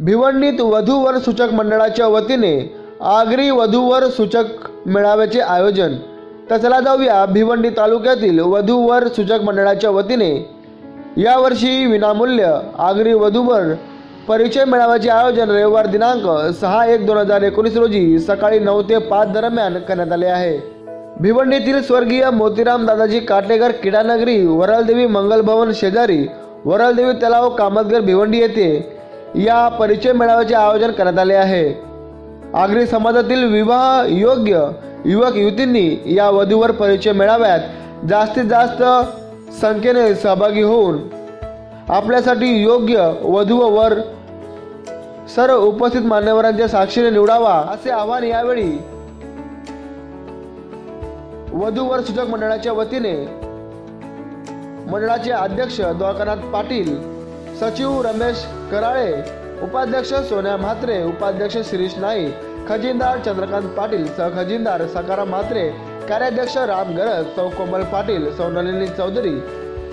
भिवंडीत वधूवर सूचक मंडळाच्या वतीने आगरी वधूवर सूचक मेळाव्याचे आयोजन. तर चला जाऊया भिवंडी तालुक्यातील वधूवर सूचक मंडळाच्या वतीने. यावर्षी विनामूल्य आगरी वधूवर परिचय मेळाव्याचे आयोजन रविवार दिनांक सहा एक दोन हजार एकोणीस रोजी सकाळी नऊ ते पाच दरम्यान करण्यात आले आहे. भिवंडीतील स्वर्गीय मोतीराम दादाजी काटेकर क्रीडानगरी वरळदेवी मंगल भवन शेजारी वरलदेवी तलाव कामतगर भिवंडी येथे या परिचय मेळाव्याचे आयोजन करण्यात आले आहे. आगरी समाजातील विवाह योग्य युवक युवतींनी या वधूवर परिचय मेळाव्यात जास्तीत जास्त संख्येने सहभागी होऊन आपल्यासाठी योग्य वधू व वर सर्व उपस्थित मान्यवरांच्या साक्षीने निवडावा असे आवाहन यावेळी वधूवर सूचक मंडळाच्या वतीने मंडळाचे अध्यक्ष द्वारकानाथ पाटील सचिव रमेश कराळे उपाध्यक्ष सोन्या म्हात्रे उपाध्यक्ष शिरीष नाईक खजिनदार चंद्रकांत पाटील सहखजिनदार सकाराम म्हात्रे कार्याध्यक्ष राम गरज सौ कोमल पाटील सौ नलिनी चौधरी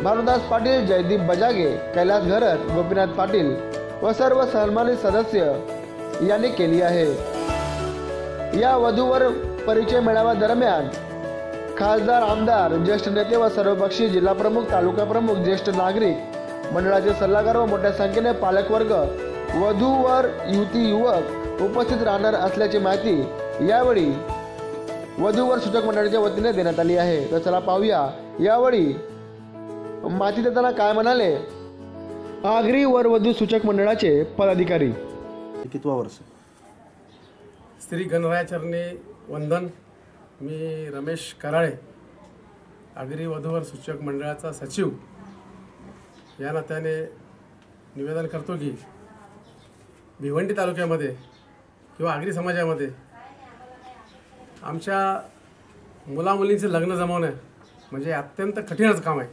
भानुदास पाटील जयदीप बजागे कैलास घरत गोपीनाथ पाटील व सर्व सन्मानित सदस्य यांनी केली आहे. या वधूवर परिचय मेळाव्या दरम्यान खासदार आमदार ज्येष्ठ नेते व सर्वपक्षीय जिल्हा प्रमुख तालुका प्रमुख ज्येष्ठ नागरिक मंडळाचे सल्लागार व मोठ्या संख्येने पालकवर्ग वधूवर युवती युवक उपस्थित राहणार असल्याची माहिती यावेळी वधूवर सूचक मंडळाच्या वतीने देण्यात आली आहे. तर चला पाहूया. यावेळी माहिती देताना काय म्हणाले? आगरी वर वधू सूचक मंडळाचे पदाधिकारी. कितवा वर्ष? श्री गणरायाचरणी वंदन. मी रमेश कराळे आगरी वधूवर सूचक मंडळाचा सचिव. या नात्याने निवेदन करतो की भिवंडी तालुक्यामध्ये किंवा आगरी समाजामध्ये आमच्या मुलामुलींचे लग्न जमवणं म्हणजे अत्यंत कठीणच काम आहे.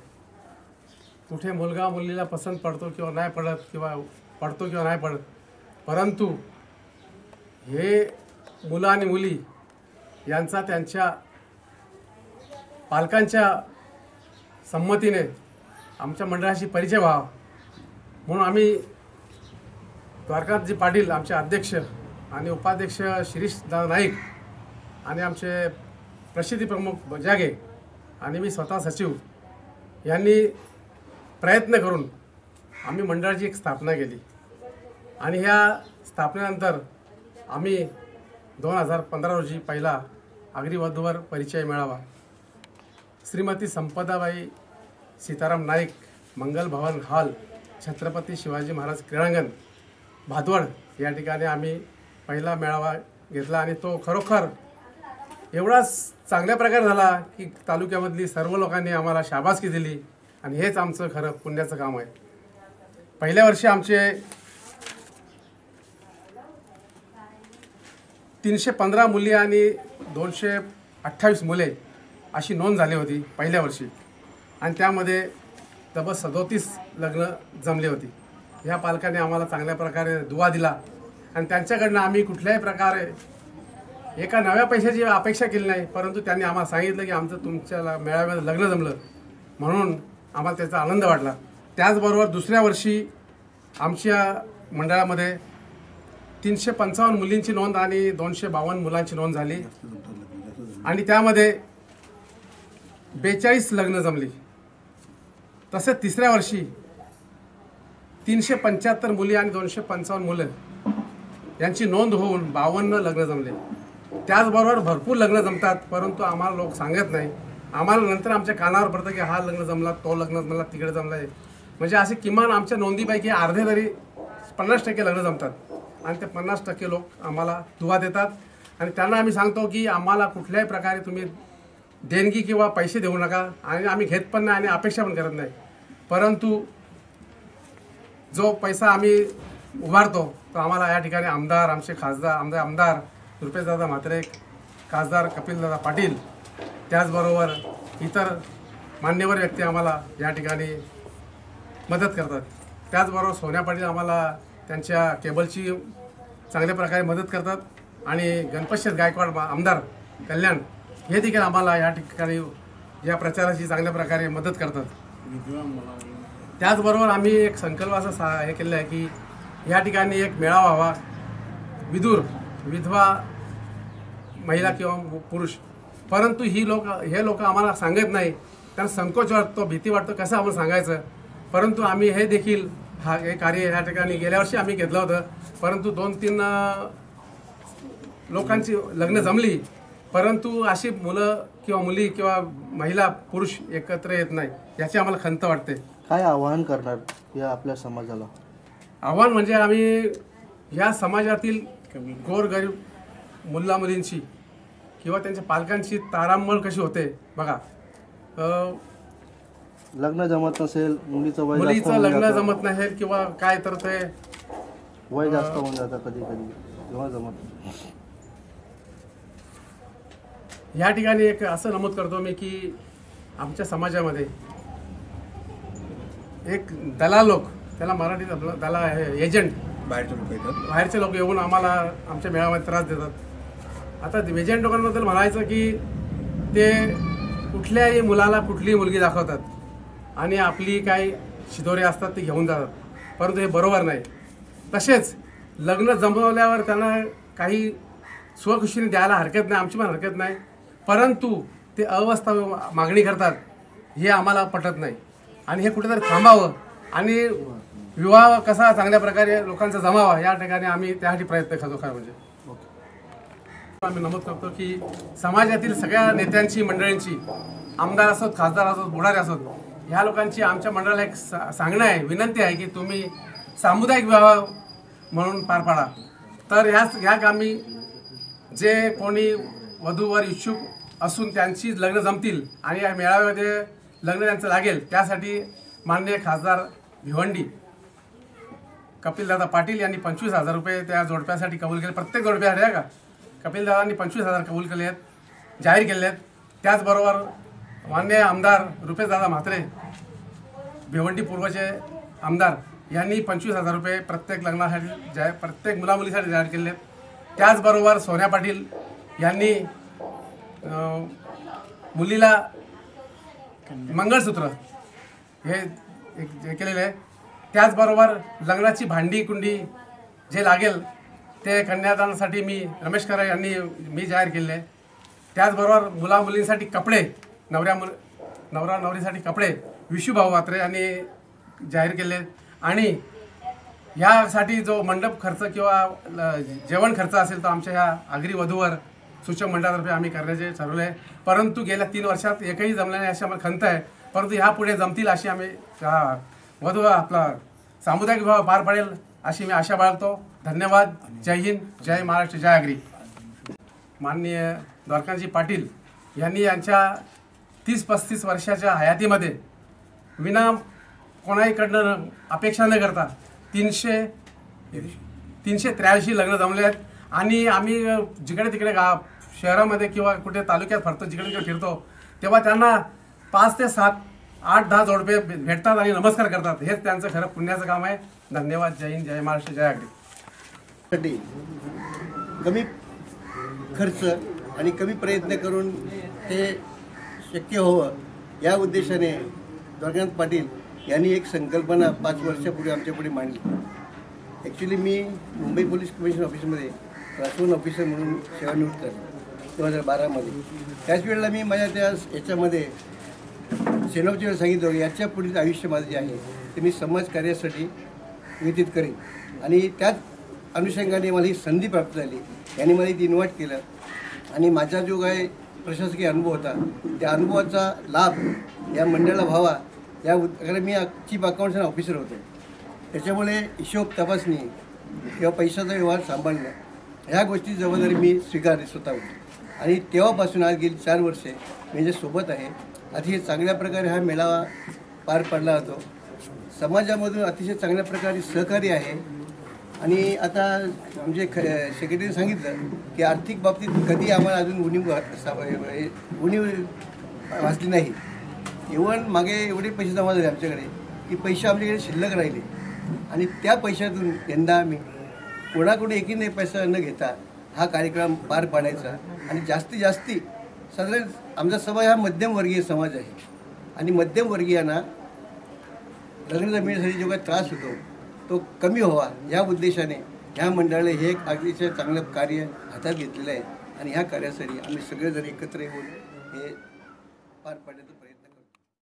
कुठे मुलगा मुलीला पसंत पडतो किंवा नाही पडत किंवा पडतो किंवा नाही पडत परंतु हे मुलं आणि मुली यांचा त्यांच्या पालकांच्या संमतीने आमच्या मंडळाशी परिचय व्हावा. म्हणून आम्ही द्वारकाजी पाटील आमचे अध्यक्ष आणि उपाध्यक्ष शिरीष दादा नाईक आणि आमचे प्रसिद्धी प्रमुख बजागे आणि मी स्वतः सचिव यांनी प्रयत्न करून आम्ही मंडळाची एक स्थापना केली. आणि ह्या स्थापनेनंतर आम्ही दोन हजार पंधरा रोजी पहिला आगरी वधूवर परिचय मिळावा. श्रीमती संपदाबाई सीताराम नाईक मंगल भवन हॉल छत्रपती शिवाजी महाराज क्रीडांगण भादवड या ठिकाणी आम्ही पहिला मेळावा घेतला आणि तो खरोखर एवढा चांगल्या प्रकारे झाला की तालुक्यामधली सर्व लोकांनी आम्हाला शाबासकी दिली आणि हेच आमचं खरं पुण्याचं काम आहे. पहिल्या वर्षी आमचे तीनशे पंधरा मुली आणि दोनशे अठ्ठावीस मुले अशी नोंद झाली होती पहिल्या वर्षी. आणि त्यामध्ये तब्बल सदोतीस लग्न जमली होती. ह्या पालकाने आम्हाला चांगल्या प्रकारे दुवा दिला. आणि त्यांच्याकडनं आम्ही कुठल्याही प्रकारे एका नव्या पैशाची अपेक्षा केली नाही परंतु त्यांनी आम्हाला सांगितलं की आमचं तुमच्या मेळाव्यात लग्न जमलं. म्हणून आम्हाला त्याचा आनंद वाटला. त्याचबरोबर दुसऱ्या वर्षी आमच्या मंडळामध्ये तीनशे पंचावन्न मुलींची नोंद आणि दोनशे बावन्न मुलांची नोंद झाली. आणि त्यामध्ये बेचाळीस लग्न जमली. तसेच तिसऱ्या वर्षी तीनशे पंच्याहत्तर मुली आणि दोनशे पंचावन्न मुलं यांची नोंद होऊन बावन्न लग्न जमले. त्याचबरोबर भरपूर लग्न जमतात परंतु आम्हाला लोक सांगत नाही. आम्हाला नंतर आमच्या कानावर पडतं की हा लग्न जमला तो लग्न जमला तिकडे जमला आहे. म्हणजे असे किमान आमच्या नोंदीपैकी अर्धे तरी पन्नास टक्के लग्न जमतात. आणि ते पन्नास टक्के लोक आम्हाला दुवा देतात. आणि त्यांना आम्ही सांगतो की आम्हाला कुठल्याही प्रकारे तुम्ही देणगी किंवा पैसे देऊ नका. आणि आम्ही घेत पण नाही आणि अपेक्षा पण करत नाही. परंतु जो पैसा आम्ही उभारतो तो आम्हाला या ठिकाणी आमदार आमचे खासदार आमदार आमदार रुपेशदादा म्हात्रे खासदार कपिलदादा पाटील त्याचबरोबर इतर मान्यवर व्यक्ती आम्हाला या ठिकाणी मदत करतात. त्याचबरोबर सोन्या पाटील आम्हाला त्यांच्या केबलची चांगल्या प्रकारे मदत करतात आणि गणपतशेठ गायकवाड आमदार कल्याण हे देखील आम्हाला या ठिकाणी या प्रचाराची चांगल्या प्रकारे मदत करतात. त्याचबरोबर आम्ही एक संकल्प असा सा हे केलं आहे की या ठिकाणी एक मेळावा व्हावा. विदूर विधवा महिला किंवा पुरुष. परंतु ही लोक हे लोक आम्हाला सांगत नाही. कारण संकोच वाटतो भीती वाटतो कसं आम्हाला सांगायचं? परंतु आम्ही हे देखील हा हे कार्य ह्या ठिकाणी गेल्या वर्षी आम्ही घेतलं होतं. परंतु दोन तीन लोकांची लग्न जमली. परंतु अशी मुलं किंवा मुली किंवा महिला पुरुष एकत्र येत नाही याची आम्हाला खंत वाटते काय आवाहन करणार या आपल्या समाजाला आव्हान म्हणजे आम्ही या समाजातील गोरगरीब मुल्ला मुलींची किंवा त्यांच्या पालकांची तारांबळ कशी होते बघा अं, लग्न जमत नसेल मुलीचं वय जास्त मुलीचं होऊन लग्न जातं. जमत नाही किंवा काय तर ते वय जास्त होऊन जातं कधी कधी तेव्हा जमत नाही. या ठिकाणी एक असं नमूद करतो मी की आमच्या समाजामध्ये एक दलाल लोक त्याला मराठीत आपलं दलाल आहे एजंट बाहेरचे लोक येतात. बाहेरचे लोक येऊन आम्हाला आमच्या मेळाव्यात त्रास देतात. आता एजंट लोकांबद्दल म्हणायचं की ते कुठल्याही मुलाला कुठलीही मुलगी दाखवतात आणि आपली काही शिदोरे असतात ते घेऊन जातात. परंतु हे बरोबर नाही. तसेच लग्न जमवल्यावर त्यांना काही स्वखुशीने द्यायला हरकत नाही आमची पण हरकत नाही. परंतु ते अवस्था मागणी करतात हे आम्हाला पटत नाही. आणि हे कुठेतरी थांबावं. आणि विवाह कसा चांगल्या प्रकारे लोकांचा जमावा या ठिकाणी आम्ही त्यासाठी प्रयत्न करतो खरं म्हणजे. आम्ही नमूद करतो की समाजातील सगळ्या नेत्यांची मंडळींची आमदार असोत खासदार असोत बुडारे असोत ह्या लोकांची आमच्या मंडळाला एक सा- सांगणं आहे विनंती आहे की तुम्ही सामुदायिक विवाह म्हणून पार पाडा. तर ह्याच ह्या कामी जे कोणी वधूवर इच्छुक असून त्यांची लग्न जमतील आणि या मेळाव्यामध्ये लग्न त्यांचं लागेल त्यासाठी माननीय खासदार भिवंडी कपिलदादा पाटील यांनी पंचवीस हजार रुपये त्या जोडप्यासाठी कबूल केले. प्रत्येक जोडप्यासाठी आहे का? कपिलदादांनी पंचवीस हजार कबूल केले आहेत जाहीर केले आहेत. त्याचबरोबर मान्य आमदार रुपेशदादा म्हात्रे भिवंडी पूर्वचे आमदार यांनी पंचवीस हजार रुपये प्रत्येक लग्नासाठी जाहीर प्रत्येक मुलामुलीसाठी जाहीर केले आहेत. त्याचबरोबर सोन्या पाटील यांनी मुलीला मंगळसूत्र हे एक केलेलं. आहे त्याचबरोबर लग्नाची भांडी कुंडी जे लागेल ते कन्यादानासाठी मी रमेश खरे यांनी मी जाहीर केले आहे त्याचबरोबर मुला मुलींसाठी कपडे नवऱ्या मुल नवरा नवरीसाठी कपडे विशुभाऊ म्हात्रे यांनी जाहीर केले. आणि ह्यासाठी जो मंडप खर्च किंवा ल- जेवण खर्च असेल तो आमच्या ह्या आगरी वधूवर सूचक मंडळातर्फे आम्ही करण्याचे ठरवले आहे. परंतु गेल्या तीन वर्षात एकही जमले नाही अशी आम्हाला खंत आहे. परंतु ह्या पुढे जमतील अशी आम्ही वधू आपला सामुदायिक विभाग पार पडेल अशी मी आशा बाळगतो. धन्यवाद. जय हिंद. जय महाराष्ट्र. जय आगरी. माननीय द्वारकांजी पाटील यांनी यांच्या तीस पस्तीस वर्षाच्या हयातीमध्ये विना कोणाहीकडनं अपेक्षा न करता तीनशे तीनशे त्र्याऐंशी लग्न जमले आहेत. आणि आम्ही जिकडे तिकडे गा शहरामध्ये किंवा कुठे तालुक्यात फरतो जिकडे तिकडे फिरतो तेव्हा त्यांना पाच ते सात आठ दहा जोडपे भेटतात आणि नमस्कार करतात. हेच त्यांचं खरं पुण्याचं काम आहे. धन्यवाद. जय हिंद जय महाराष्ट्र जय आगडी कमी खर्च आणि कमी प्रयत्न करून ते शक्य व्हावं या उद्देशाने द्वारकानाथ पाटील यांनी एक संकल्पना पाच वर्षापूर्वी आमच्यापुढे मांडली. ॲक्च्युली मी मुंबई पोलीस कमिशन ऑफिसमध्ये राखून ऑफिसर म्हणून सेवानिवृत्त झालो दोन हजार बारामध्ये त्याच वेळेला मी माझ्या त्या याच्यामध्ये सेनॉपच्या सांगितलं होतं, याच्या पुढील आयुष्य माझं जे आहे ते मी समाजकार्यासाठी व्यतीत करेन. आणि त्याच अनुषंगाने मला ही संधी प्राप्त झाली. याने मला इथे इन्व्हाइट केलं. आणि माझा जो काय प्रशासकीय अनुभव होता त्या अनुभवाचा लाभ या मंडळाला व्हावा या कारण मी चीफ अकाउंट्स ऑफिसर होतो. त्याच्यामुळे हिशोब तपासणी किंवा पैशाचा व्यवहार सांभाळणं ह्या गोष्टी जबाबदारी मी स्वीकारली स्वतःहून. आणि तेव्हापासून आज गेली चार वर्षे मी जे सोबत आहे अतिशय चांगल्या प्रकारे हा मेळावा पार पडला जातो समाजामधून अतिशय चांगल्या प्रकारे सहकार्य आहे. आणि आता म्हणजे ख सेक्रेटरीने सांगितलं की आर्थिक बाबतीत कधी आम्हाला अजून उणीव हे- उणीव वाचली नाही. इव्हन मागे एवढे पैसे जमा झाले आमच्याकडे की पैसे आमच्याकडे शिल्लक राहिले. आणि त्या पैशातून यंदा आम्ही कोणाकडून एकीने पैसा न घेता हा कार्यक्रम पार पाडायचा आणि जास्तीत जास्ती साधारण आमचा समाज हा मध्यमवर्गीय समाज आहे. आणि मध्यमवर्गीयांना लग्न जमिनीसाठी जो काही त्रास होतो तो तो कमी व्हावा या उद्देशाने ह्या मंडळाने हे एक अतिशय चांगलं कार्य हातात घेतलेलं आहे. आणि ह्या कार्यासाठी आम्ही सगळेजण एकत्र येऊन हे पार पाडण्याचा प्रयत्न